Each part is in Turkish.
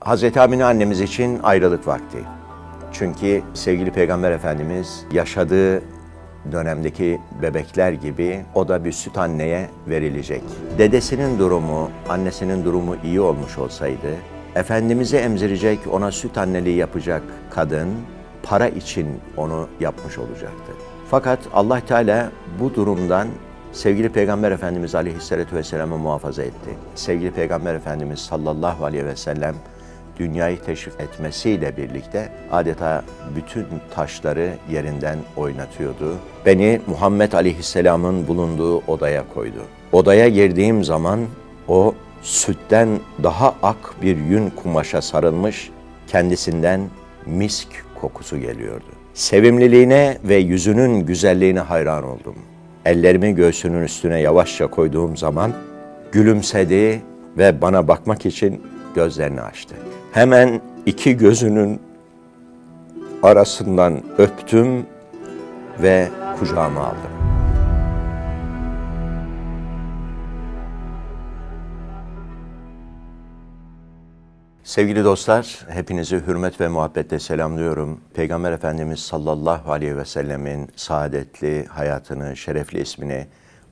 Hazreti Amine annemiz için ayrılık vakti. Çünkü sevgili Peygamber Efendimiz yaşadığı dönemdeki bebekler gibi o da bir süt anneye verilecek. Dedesinin durumu, annesinin durumu iyi olmuş olsaydı, Efendimiz'i emzirecek, ona süt anneliği yapacak kadın para için onu yapmış olacaktı. Fakat Allah Teala bu durumdan sevgili Peygamber Efendimiz Aleyhisselatü Vesselam'ı muhafaza etti. Sevgili Peygamber Efendimiz sallallahu aleyhi ve sellem dünyayı teşrif etmesiyle birlikte adeta bütün taşları yerinden oynatıyordu. Beni Muhammed Aleyhisselam'ın bulunduğu odaya koydu. Odaya girdiğim zaman o sütten daha ak bir yün kumaşa sarılmış, kendisinden misk kokusu geliyordu. Sevimliliğine ve yüzünün güzelliğine hayran oldum. Ellerimi göğsünün üstüne yavaşça koyduğum zaman gülümsedi ve bana bakmak için gözlerini açtı. Hemen iki gözünün arasından öptüm ve kucağıma aldım. Sevgili dostlar, hepinizi hürmet ve muhabbetle selamlıyorum. Peygamber Efendimiz sallallahu aleyhi ve sellemin saadetli hayatını, şerefli ismini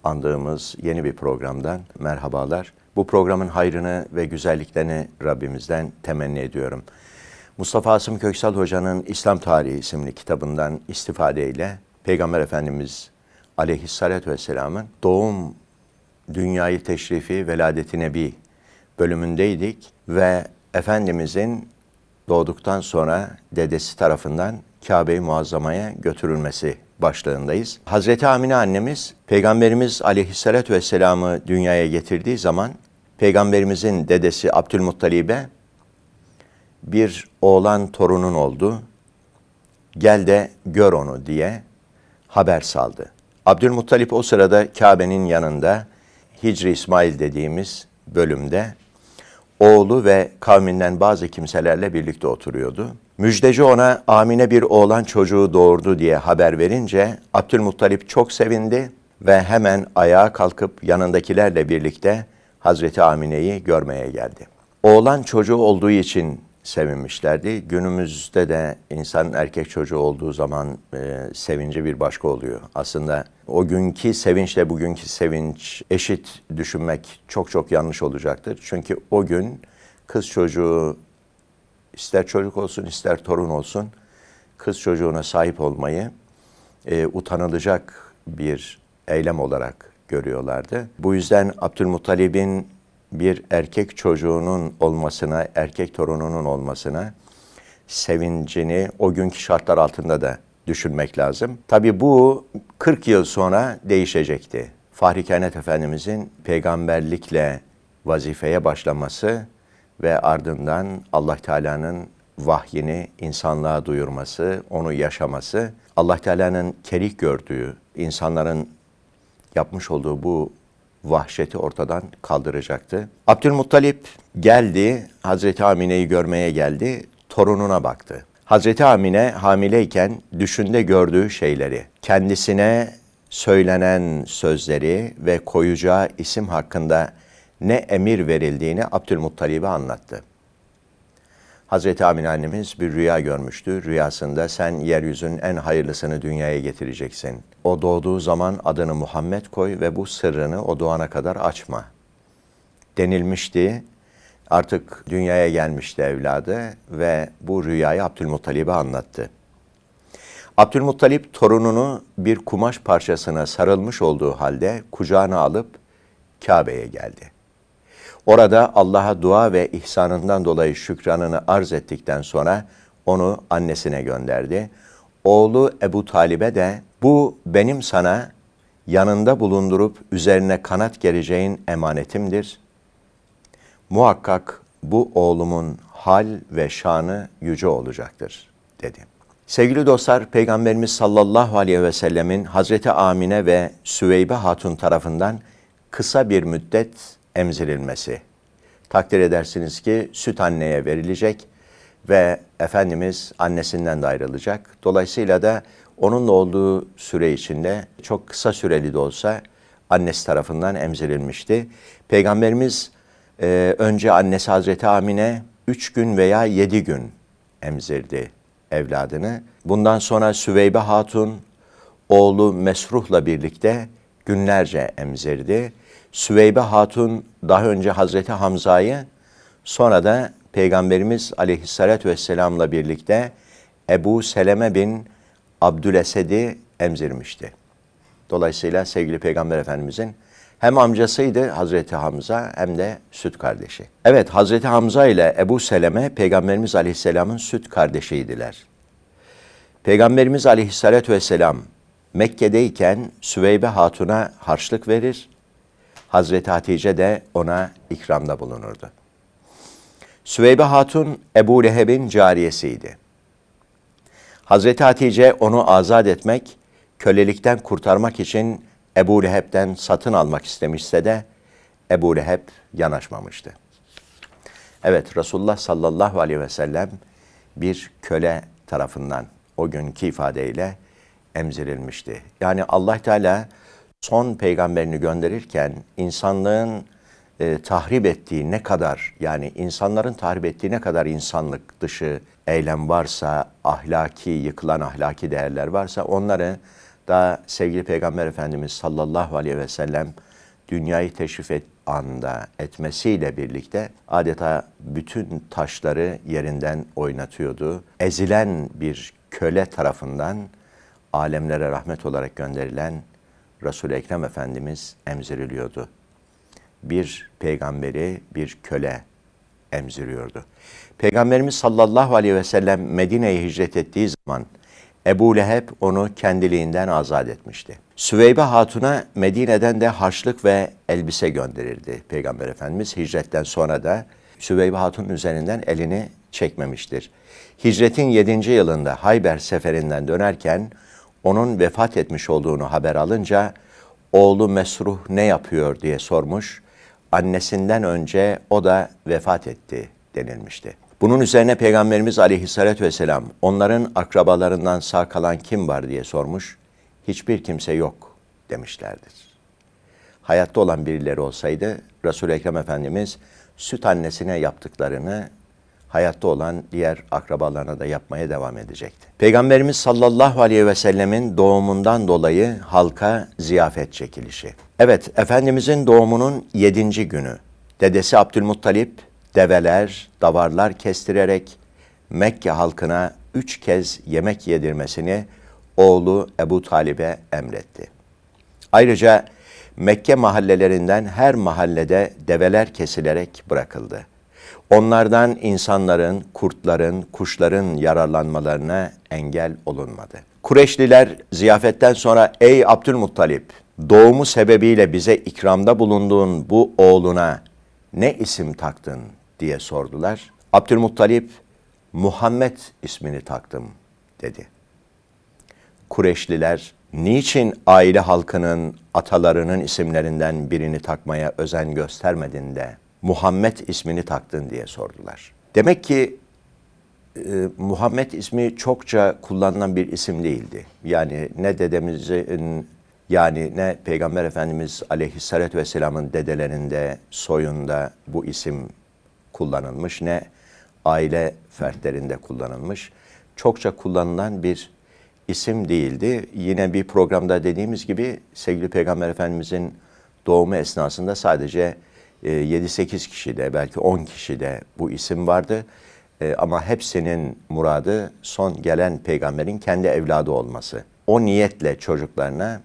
andığımız yeni bir programdan merhabalar. Bu programın hayrını ve güzelliklerini Rabbimizden temenni ediyorum. Mustafa Asım Köksal Hoca'nın İslam Tarihi isimli kitabından istifadeyle Peygamber Efendimiz aleyhissalatü vesselamın doğum, dünyayı teşrifi, veladeti nebi bölümündeydik ve Efendimizin doğduktan sonra dedesi tarafından Kabe-i Muazzama'ya götürülmesi başlığındayız. Hazreti Amine annemiz Peygamberimiz Aleyhisselatü Vesselam'ı dünyaya getirdiği zaman Peygamberimizin dedesi Abdülmuttalib'e bir oğlan torunun oldu. Gel de gör onu diye haber saldı. Abdülmuttalip o sırada Kabe'nin yanında Hicri İsmail dediğimiz bölümde oğlu ve kavminden bazı kimselerle birlikte oturuyordu. Müjdeci ona Amine bir oğlan çocuğu doğurdu diye haber verince Abdülmuttalip çok sevindi ve hemen ayağa kalkıp yanındakilerle birlikte Hazreti Amine'yi görmeye geldi. Oğlan çocuğu olduğu için sevinmişlerdi. Günümüzde de insan erkek çocuğu olduğu zaman e, sevinci bir başka oluyor. Aslında o günkü sevinçle bugünkü sevinç eşit düşünmek çok çok yanlış olacaktır. Çünkü o gün kız çocuğu ister çocuk olsun ister torun olsun kız çocuğuna sahip olmayı e, utanılacak bir eylem olarak görüyorlardı. Bu yüzden Abdülmuttalib'in bir erkek çocuğunun olmasına, erkek torununun olmasına sevincini o günkü şartlar altında da düşünmek lazım. Tabi bu 40 yıl sonra değişecekti. Fahri Kainat Efendimizin peygamberlikle vazifeye başlaması ve ardından Allah Teala'nın vahyini insanlığa duyurması, onu yaşaması, Allah Teala'nın kerih gördüğü, insanların yapmış olduğu bu vahşeti ortadan kaldıracaktı. Abdülmuttalip geldi, Hazreti Amine'yi görmeye geldi, torununa baktı. Hazreti Amine hamileyken düşünde gördüğü şeyleri, kendisine söylenen sözleri ve koyacağı isim hakkında ne emir verildiğini Abdülmuttalib'e anlattı. Hazreti Amine annemiz bir rüya görmüştü. Rüyasında sen yeryüzünün en hayırlısını dünyaya getireceksin. O doğduğu zaman adını Muhammed koy ve bu sırrını o doğana kadar açma. Denilmişti. Artık dünyaya gelmişti evladı ve bu rüyayı Abdülmuttalib'e anlattı. Abdülmuttalip torununu bir kumaş parçasına sarılmış olduğu halde kucağına alıp Kabe'ye geldi. Orada Allah'a dua ve ihsanından dolayı şükranını arz ettikten sonra onu annesine gönderdi. Oğlu Ebu Talib'e de bu benim sana yanında bulundurup üzerine kanat gereceğin emanetimdir. Muhakkak bu oğlumun hal ve şanı yüce olacaktır dedi. Sevgili dostlar, Peygamberimiz sallallahu aleyhi ve sellemin Hazreti Amine ve Süveybe Hatun tarafından kısa bir müddet emzirilmesi. Takdir edersiniz ki süt anneye verilecek ve Efendimiz annesinden de ayrılacak. Dolayısıyla da onunla olduğu süre içinde çok kısa süreli de olsa annesi tarafından emzirilmişti. Peygamberimiz e, önce annesi Hazreti Amine üç gün veya yedi gün emzirdi evladını. Bundan sonra Süveybe Hatun oğlu Mesruh'la birlikte günlerce emzirdi. Süveybe Hatun daha önce Hazreti Hamza'yı sonra da Peygamberimiz Aleyhisselatü Vesselam'la birlikte Ebu Seleme bin Abdülesed'i emzirmişti. Dolayısıyla sevgili Peygamber Efendimizin hem amcasıydı Hazreti Hamza hem de süt kardeşi. Evet Hazreti Hamza ile Ebu Seleme Peygamberimiz Aleyhisselam'ın süt kardeşiydiler. Peygamberimiz Aleyhisselatü Vesselam Mekke'deyken Süveybe Hatun'a harçlık verir, Hazreti Hatice de ona ikramda bulunurdu. Süveybe Hatun Ebu Leheb'in cariyesiydi. Hazreti Hatice onu azat etmek, kölelikten kurtarmak için Ebu Leheb'den satın almak istemişse de Ebu Leheb yanaşmamıştı. Evet Resulullah sallallahu aleyhi ve sellem bir köle tarafından o günkü ifadeyle emzirilmişti. Yani Allah Teala son peygamberini gönderirken insanlığın e, tahrip ettiği ne kadar yani insanların tahrip ettiği ne kadar insanlık dışı eylem varsa, ahlaki, yıkılan ahlaki değerler varsa onları da sevgili Peygamber Efendimiz sallallahu aleyhi ve sellem dünyayı teşrif et anda etmesiyle birlikte adeta bütün taşları yerinden oynatıyordu. Ezilen bir köle tarafından alemlere rahmet olarak gönderilen Resul-i Ekrem Efendimiz emziriliyordu. Bir peygamberi bir köle emziriyordu. Peygamberimiz sallallahu aleyhi ve sellem Medine'ye hicret ettiği zaman Ebu Leheb onu kendiliğinden azat etmişti. Süveybe Hatun'a Medine'den de harçlık ve elbise gönderirdi Peygamber Efendimiz. Hicretten sonra da Süveybe Hatun üzerinden elini çekmemiştir. Hicretin 7. yılında Hayber seferinden dönerken onun vefat etmiş olduğunu haber alınca oğlu Mesruh ne yapıyor diye sormuş. Annesinden önce o da vefat etti denilmişti. Bunun üzerine Peygamberimiz aleyhissalatü vesselam onların akrabalarından sağ kalan kim var diye sormuş. Hiçbir kimse yok demişlerdir. Hayatta olan birileri olsaydı Resul-i Ekrem Efendimiz süt annesine yaptıklarını hayatta olan diğer akrabalarına da yapmaya devam edecekti. Peygamberimiz sallallahu aleyhi ve sellemin doğumundan dolayı halka ziyafet çekilişi. Evet, Efendimizin doğumunun yedinci günü. Dedesi Abdülmuttalip develer, davarlar kestirerek Mekke halkına üç kez yemek yedirmesini oğlu Ebu Talib'e emretti. Ayrıca Mekke mahallelerinden her mahallede develer kesilerek bırakıldı. Onlardan insanların, kurtların, kuşların yararlanmalarına engel olunmadı. Kureşliler ziyafetten sonra ey Abdülmuttalip doğumu sebebiyle bize ikramda bulunduğun bu oğluna ne isim taktın diye sordular. Abdülmuttalip Muhammed ismini taktım dedi. Kureşliler niçin aile halkının atalarının isimlerinden birini takmaya özen göstermedin de Muhammed ismini taktın diye sordular. Demek ki e, Muhammed ismi çokça kullanılan bir isim değildi. Yani ne dedemizin yani ne Peygamber Efendimiz Aleyhisselatü Vesselam'ın dedelerinde, soyunda bu isim kullanılmış ne aile fertlerinde kullanılmış. Çokça kullanılan bir isim değildi. Yine bir programda dediğimiz gibi sevgili Peygamber Efendimizin doğumu esnasında sadece 7-8 e, kişi de belki 10 kişi de bu isim vardı. E, ama hepsinin muradı son gelen peygamberin kendi evladı olması. O niyetle çocuklarına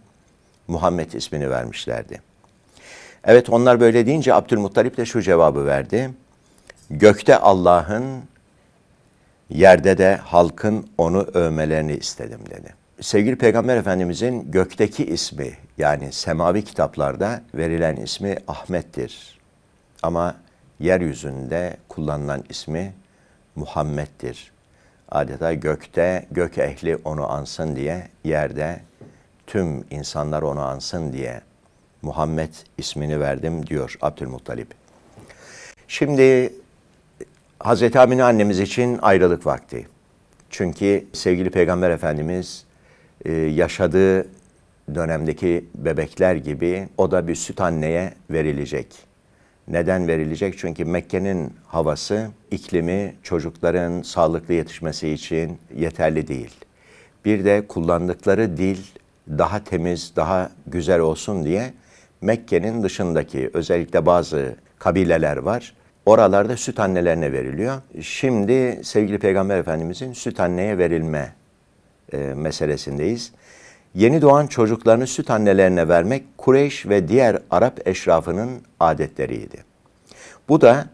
Muhammed ismini vermişlerdi. Evet onlar böyle deyince Abdülmuttalip de şu cevabı verdi. Gökte Allah'ın, yerde de halkın onu övmelerini istedim dedi. Sevgili Peygamber Efendimizin gökteki ismi yani semavi kitaplarda verilen ismi Ahmet'tir. Ama yeryüzünde kullanılan ismi Muhammed'dir. Adeta gökte gök ehli onu ansın diye, yerde tüm insanlar onu ansın diye Muhammed ismini verdim diyor Abdülmuttalip. Şimdi Hazreti Amine annemiz için ayrılık vakti. Çünkü sevgili Peygamber Efendimiz e, yaşadığı dönemdeki bebekler gibi o da bir süt anneye verilecek. Neden verilecek? Çünkü Mekke'nin havası, iklimi çocukların sağlıklı yetişmesi için yeterli değil. Bir de kullandıkları dil daha temiz, daha güzel olsun diye Mekke'nin dışındaki özellikle bazı kabileler var. Oralarda süt annelerine veriliyor. Şimdi sevgili Peygamber Efendimizin süt anneye verilme e, meselesindeyiz. Yeni doğan çocuklarını süt annelerine vermek Kureyş ve diğer Arap eşrafının adetleriydi. Bu da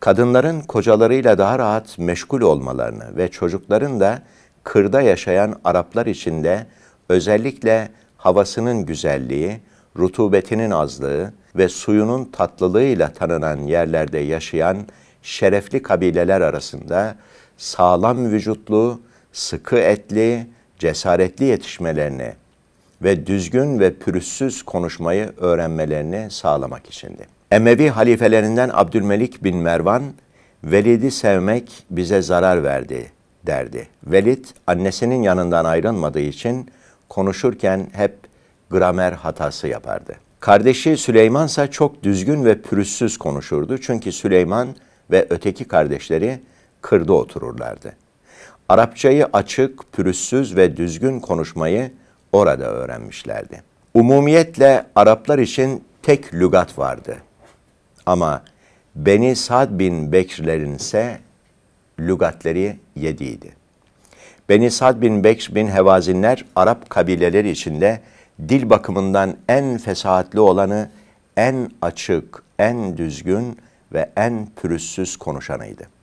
kadınların kocalarıyla daha rahat meşgul olmalarını ve çocukların da kırda yaşayan Araplar için de özellikle havasının güzelliği, rutubetinin azlığı ve suyunun tatlılığıyla tanınan yerlerde yaşayan şerefli kabileler arasında sağlam vücutlu, sıkı etli, cesaretli yetişmelerini ve düzgün ve pürüzsüz konuşmayı öğrenmelerini sağlamak içindi. Emevi halifelerinden Abdülmelik bin Mervan, Velid'i sevmek bize zarar verdi derdi. Velid annesinin yanından ayrılmadığı için konuşurken hep gramer hatası yapardı. Kardeşi Süleyman ise çok düzgün ve pürüzsüz konuşurdu. Çünkü Süleyman ve öteki kardeşleri kırda otururlardı. Arapçayı açık, pürüzsüz ve düzgün konuşmayı orada öğrenmişlerdi. Umumiyetle Araplar için tek lügat vardı. Ama Beni Sad bin Bekr'lerin ise lügatleri yediydi. Beni Sad bin Bekr bin Hevazinler Arap kabileleri içinde dil bakımından en fesahatli olanı, en açık, en düzgün ve en pürüzsüz konuşanıydı.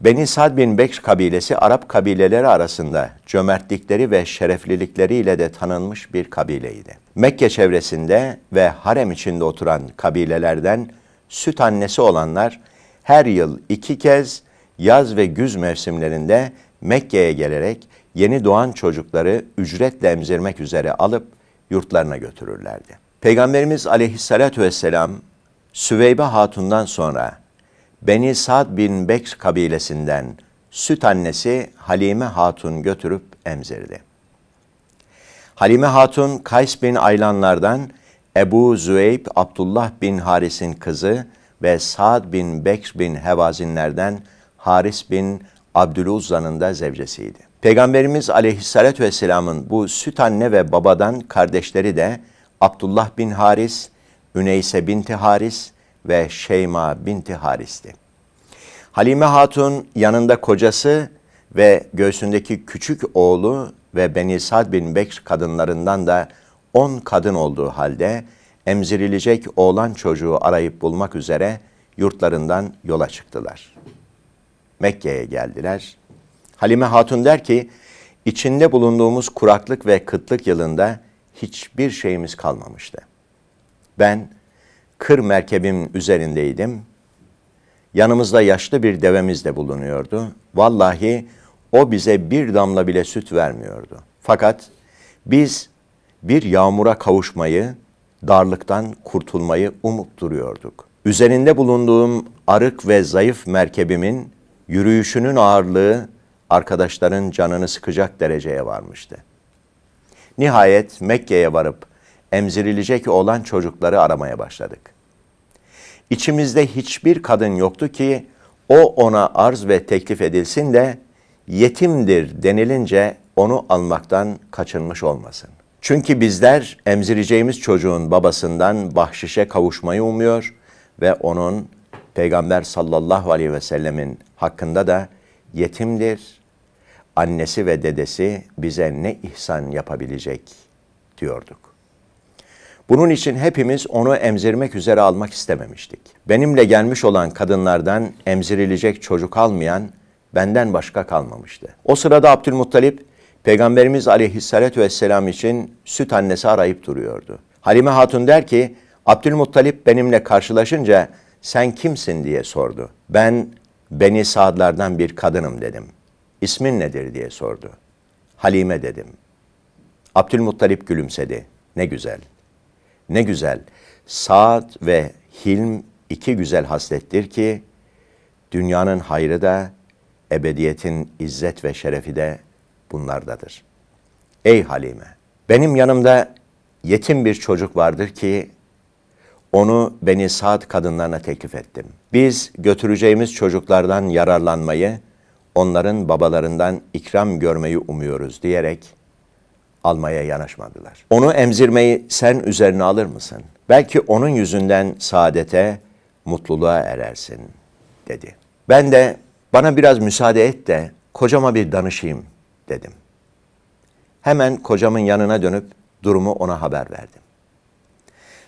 Beni Sad bin Bekr kabilesi Arap kabileleri arasında cömertlikleri ve şereflilikleriyle de tanınmış bir kabileydi. Mekke çevresinde ve harem içinde oturan kabilelerden süt annesi olanlar her yıl iki kez yaz ve güz mevsimlerinde Mekke'ye gelerek yeni doğan çocukları ücretle emzirmek üzere alıp yurtlarına götürürlerdi. Peygamberimiz aleyhissalatü vesselam Süveybe Hatun'dan sonra Beni Sad bin Bekr kabilesinden süt annesi Halime Hatun götürüp emzirdi. Halime Hatun Kays bin Aylanlardan Ebu Züeyb Abdullah bin Haris'in kızı ve Sad bin Bekr bin Hevazinlerden Haris bin Abdüluzza'nın da zevcesiydi. Peygamberimiz aleyhissalatü vesselamın bu süt anne ve babadan kardeşleri de Abdullah bin Haris, Üneyse binti Haris ve Şeyma binti Haris'ti. Halime Hatun yanında kocası ve göğsündeki küçük oğlu ve Beni Sad bin Bekr kadınlarından da on kadın olduğu halde emzirilecek oğlan çocuğu arayıp bulmak üzere yurtlarından yola çıktılar. Mekke'ye geldiler. Halime Hatun der ki, içinde bulunduğumuz kuraklık ve kıtlık yılında hiçbir şeyimiz kalmamıştı. Ben kır merkebim üzerindeydim. Yanımızda yaşlı bir devemiz de bulunuyordu. Vallahi o bize bir damla bile süt vermiyordu. Fakat biz bir yağmura kavuşmayı, darlıktan kurtulmayı umup duruyorduk. Üzerinde bulunduğum arık ve zayıf merkebimin yürüyüşünün ağırlığı arkadaşların canını sıkacak dereceye varmıştı. Nihayet Mekke'ye varıp emzirilecek olan çocukları aramaya başladık. İçimizde hiçbir kadın yoktu ki o ona arz ve teklif edilsin de yetimdir denilince onu almaktan kaçınmış olmasın. Çünkü bizler emzireceğimiz çocuğun babasından bahşişe kavuşmayı umuyor ve onun Peygamber sallallahu aleyhi ve sellemin hakkında da yetimdir, annesi ve dedesi bize ne ihsan yapabilecek diyorduk. Bunun için hepimiz onu emzirmek üzere almak istememiştik. Benimle gelmiş olan kadınlardan emzirilecek çocuk almayan benden başka kalmamıştı. O sırada Abdülmuttalip Peygamberimiz aleyhissalatü vesselam için süt annesi arayıp duruyordu. Halime Hatun der ki, Abdülmuttalip benimle karşılaşınca sen kimsin diye sordu. Ben Beni Saadlardan bir kadınım dedim. İsmin nedir diye sordu. Halime dedim. Abdülmuttalip gülümsedi. Ne güzel. Ne güzel. Saad ve Hilm iki güzel haslettir ki dünyanın hayrı da ebediyetin izzet ve şerefi de bunlardadır. Ey Halime, benim yanımda yetim bir çocuk vardır ki onu beni saat kadınlarına teklif ettim. Biz götüreceğimiz çocuklardan yararlanmayı, onların babalarından ikram görmeyi umuyoruz diyerek almaya yanaşmadılar. Onu emzirmeyi sen üzerine alır mısın? Belki onun yüzünden saadete, mutluluğa erersin, dedi. Ben de bana biraz müsaade et de kocama bir danışayım, dedim. Hemen kocamın yanına dönüp durumu ona haber verdim.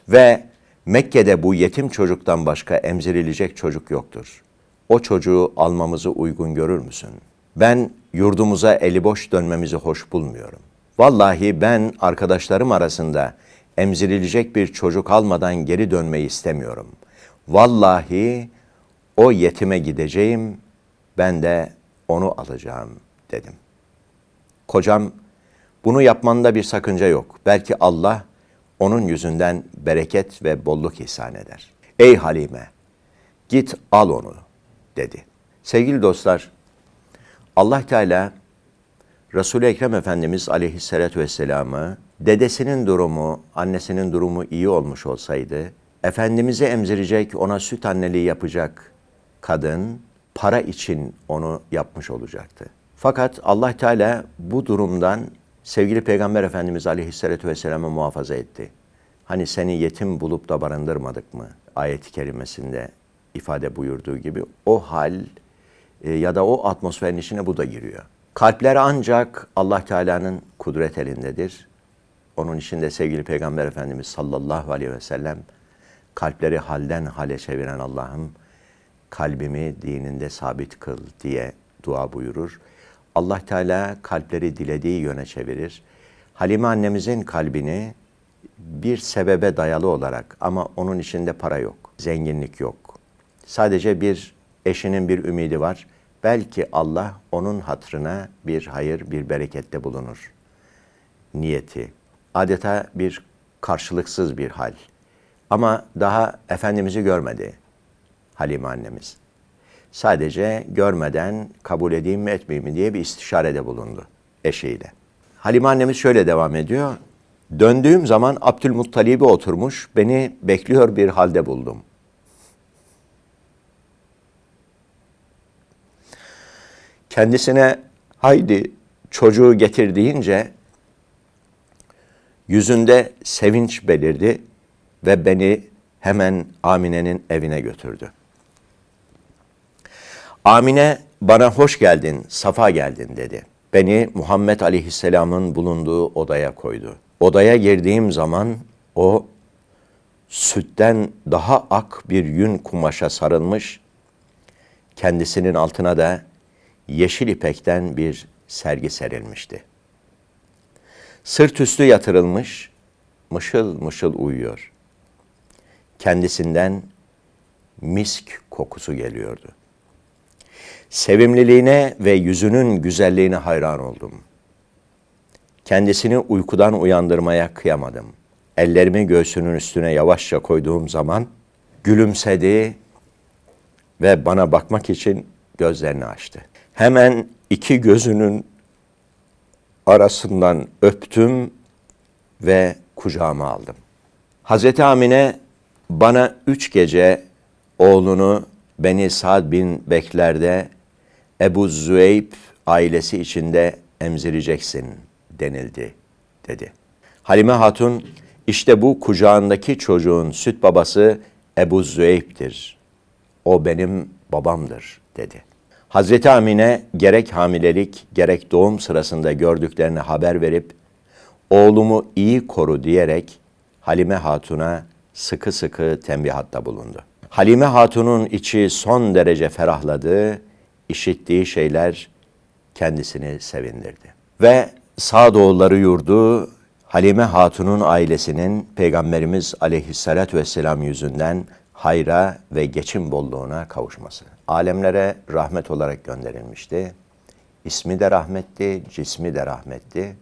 Ve Mekke'de bu yetim çocuktan başka emzirilecek çocuk yoktur. O çocuğu almamızı uygun görür müsün? Ben yurdumuza eli boş dönmemizi hoş bulmuyorum. Vallahi ben arkadaşlarım arasında emzirilecek bir çocuk almadan geri dönmeyi istemiyorum. Vallahi o yetime gideceğim, ben de onu alacağım dedim. Kocam bunu yapmanda bir sakınca yok. Belki Allah onun yüzünden bereket ve bolluk ihsan eder. Ey Halime, git al onu dedi. Sevgili dostlar, Allah Teala Resul-i Ekrem Efendimiz aleyhissalatü vesselam'ı dedesinin durumu, annesinin durumu iyi olmuş olsaydı, Efendimiz'i emzirecek, ona süt anneliği yapacak kadın para için onu yapmış olacaktı. Fakat Allah Teala bu durumdan sevgili Peygamber Efendimiz Aleyhisselatü Vesselam'ı muhafaza etti. Hani seni yetim bulup da barındırmadık mı? Ayet-i kerimesinde ifade buyurduğu gibi o hal e, ya da o atmosferin içine bu da giriyor. Kalpler ancak Allah Teala'nın kudret elindedir. Onun içinde sevgili Peygamber Efendimiz sallallahu aleyhi ve sellem kalpleri halden hale çeviren Allah'ım kalbimi dininde sabit kıl diye dua buyurur. Allah Teala kalpleri dilediği yöne çevirir. Halime annemizin kalbini bir sebebe dayalı olarak ama onun içinde para yok, zenginlik yok. Sadece bir eşinin bir ümidi var. Belki Allah onun hatrına bir hayır, bir berekette bulunur. Niyeti. Adeta bir karşılıksız bir hal. Ama daha Efendimiz'i görmedi Halime annemiz. Sadece görmeden kabul edeyim mi etmeyeyim mi diye bir istişarede bulundu eşiyle. Halime annemiz şöyle devam ediyor. Döndüğüm zaman Abdülmuttalib'e oturmuş, beni bekliyor bir halde buldum. Kendisine haydi çocuğu getir deyince yüzünde sevinç belirdi ve beni hemen Amine'nin evine götürdü. Amine bana hoş geldin, safa geldin dedi. Beni Muhammed Aleyhisselam'ın bulunduğu odaya koydu. Odaya girdiğim zaman o sütten daha ak bir yün kumaşa sarılmış, kendisinin altına da yeşil ipekten bir sergi serilmişti. Sırt üstü yatırılmış, mışıl mışıl uyuyor. Kendisinden misk kokusu geliyordu. Sevimliliğine ve yüzünün güzelliğine hayran oldum. Kendisini uykudan uyandırmaya kıyamadım. Ellerimi göğsünün üstüne yavaşça koyduğum zaman gülümsedi ve bana bakmak için gözlerini açtı. Hemen iki gözünün arasından öptüm ve kucağıma aldım. Hazreti Amine bana üç gece oğlunu Beni Sa'd bin Bekler'de Ebu Züeyb ailesi içinde emzireceksin denildi dedi. Halime Hatun işte bu kucağındaki çocuğun süt babası Ebu Züeyb'dir. O benim babamdır dedi. Hazreti Amine gerek hamilelik gerek doğum sırasında gördüklerini haber verip oğlumu iyi koru diyerek Halime Hatun'a sıkı sıkı tembihatta bulundu. Halime Hatun'un içi son derece ferahladı, işittiği şeyler kendisini sevindirdi. Ve Sağdoğulları yurdu Halime Hatun'un ailesinin Peygamberimiz aleyhissalatü vesselam yüzünden hayra ve geçim bolluğuna kavuşması. Alemlere rahmet olarak gönderilmişti. İsmi de rahmetti, cismi de rahmetti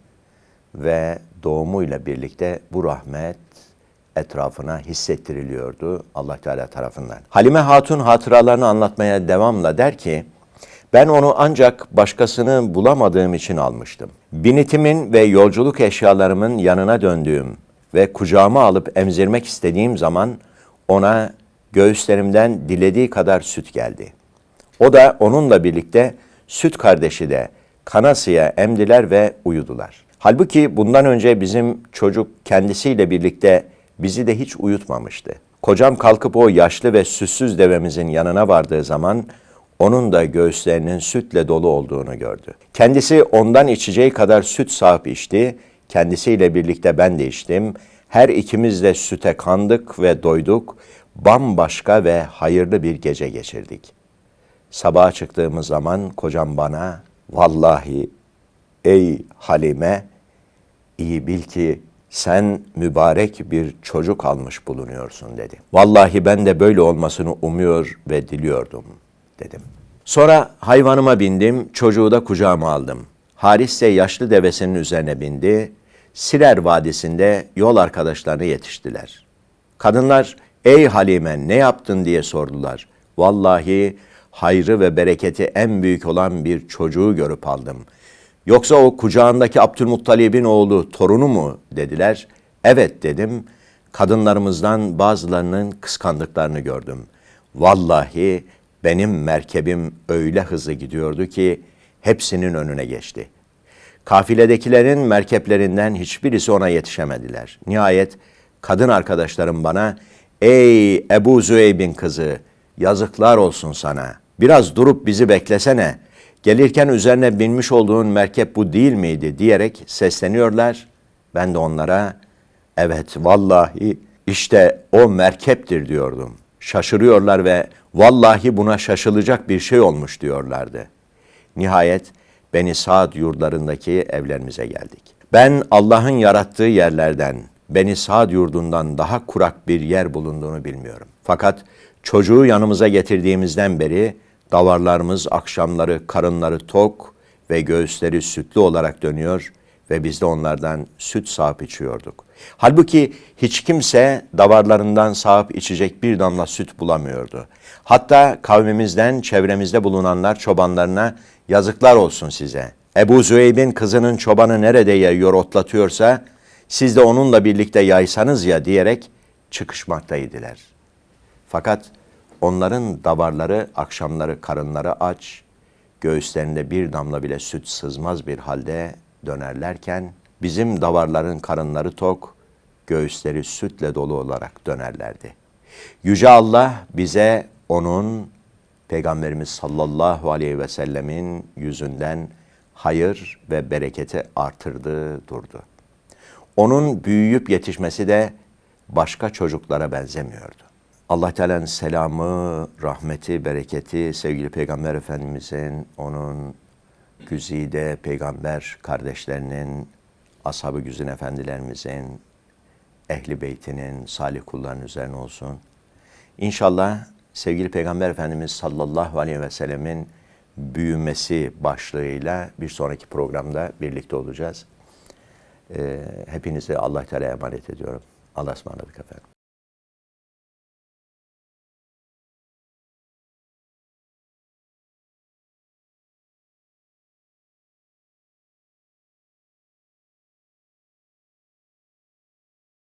ve doğumuyla birlikte bu rahmet etrafına hissettiriliyordu Allah Teala tarafından. Halime Hatun hatıralarını anlatmaya devamla der ki, ben onu ancak başkasını bulamadığım için almıştım. Binitimin ve yolculuk eşyalarımın yanına döndüğüm ve kucağıma alıp emzirmek istediğim zaman ona göğüslerimden dilediği kadar süt geldi. O da onunla birlikte süt kardeşi de kanasıya emdiler ve uyudular. Halbuki bundan önce bizim çocuk kendisiyle birlikte bizi de hiç uyutmamıştı. Kocam kalkıp o yaşlı ve süssüz devemizin yanına vardığı zaman onun da göğüslerinin sütle dolu olduğunu gördü. Kendisi ondan içeceği kadar süt sağıp içti. Kendisiyle birlikte ben de içtim. Her ikimiz de süte kandık ve doyduk. Bambaşka ve hayırlı bir gece geçirdik. Sabaha çıktığımız zaman kocam bana vallahi ey Halime iyi bil ki sen mübarek bir çocuk almış bulunuyorsun dedi. Vallahi ben de böyle olmasını umuyor ve diliyordum dedim. Sonra hayvanıma bindim, çocuğu da kucağıma aldım. Haris ise yaşlı devesinin üzerine bindi. Sirer Vadisi'nde yol arkadaşlarını yetiştiler. Kadınlar, ey Halime ne yaptın diye sordular. Vallahi hayrı ve bereketi en büyük olan bir çocuğu görüp aldım. Yoksa o kucağındaki Abdülmuttalib'in oğlu torunu mu dediler. Evet dedim. Kadınlarımızdan bazılarının kıskandıklarını gördüm. Vallahi benim merkebim öyle hızlı gidiyordu ki hepsinin önüne geçti. Kafiledekilerin merkeplerinden hiçbirisi ona yetişemediler. Nihayet kadın arkadaşlarım bana, ''Ey Ebu Züeyb'in kızı, yazıklar olsun sana. Biraz durup bizi beklesene. Gelirken üzerine binmiş olduğun merkep bu değil miydi?'' diyerek sesleniyorlar. Ben de onlara, ''Evet vallahi işte o merkeptir.'' diyordum. Şaşırıyorlar ve vallahi buna şaşılacak bir şey olmuş diyorlardı. Nihayet Beni Saad yurtlarındaki evlerimize geldik. Ben Allah'ın yarattığı yerlerden, Beni Saad yurdundan daha kurak bir yer bulunduğunu bilmiyorum. Fakat çocuğu yanımıza getirdiğimizden beri davarlarımız akşamları karınları tok ve göğüsleri sütlü olarak dönüyor ve biz de onlardan süt sağıp içiyorduk. Halbuki hiç kimse davarlarından sağıp içecek bir damla süt bulamıyordu. Hatta kavmimizden çevremizde bulunanlar çobanlarına yazıklar olsun size. Ebu Züeyb'in kızının çobanı nerede yayıyor otlatıyorsa siz de onunla birlikte yaysanız ya diyerek çıkışmaktaydılar. Fakat onların davarları akşamları karınları aç, göğüslerinde bir damla bile süt sızmaz bir halde dönerlerken bizim davarların karınları tok, göğüsleri sütle dolu olarak dönerlerdi. Yüce Allah bize onun Peygamberimiz sallallahu aleyhi ve sellemin yüzünden hayır ve bereketi artırdı durdu. Onun büyüyüp yetişmesi de başka çocuklara benzemiyordu. Allah Teala'nın selamı, rahmeti, bereketi sevgili Peygamber Efendimizin, onun güzide peygamber kardeşlerinin, ashab-ı güzin efendilerimizin, ehli beytinin, salih kulların üzerine olsun. İnşallah sevgili Peygamber Efendimiz sallallahu aleyhi ve sellemin büyümesi başlığıyla bir sonraki programda birlikte olacağız. Ee, hepinizi Allah Teala'ya emanet ediyorum. Allah'a ısmarladık efendim.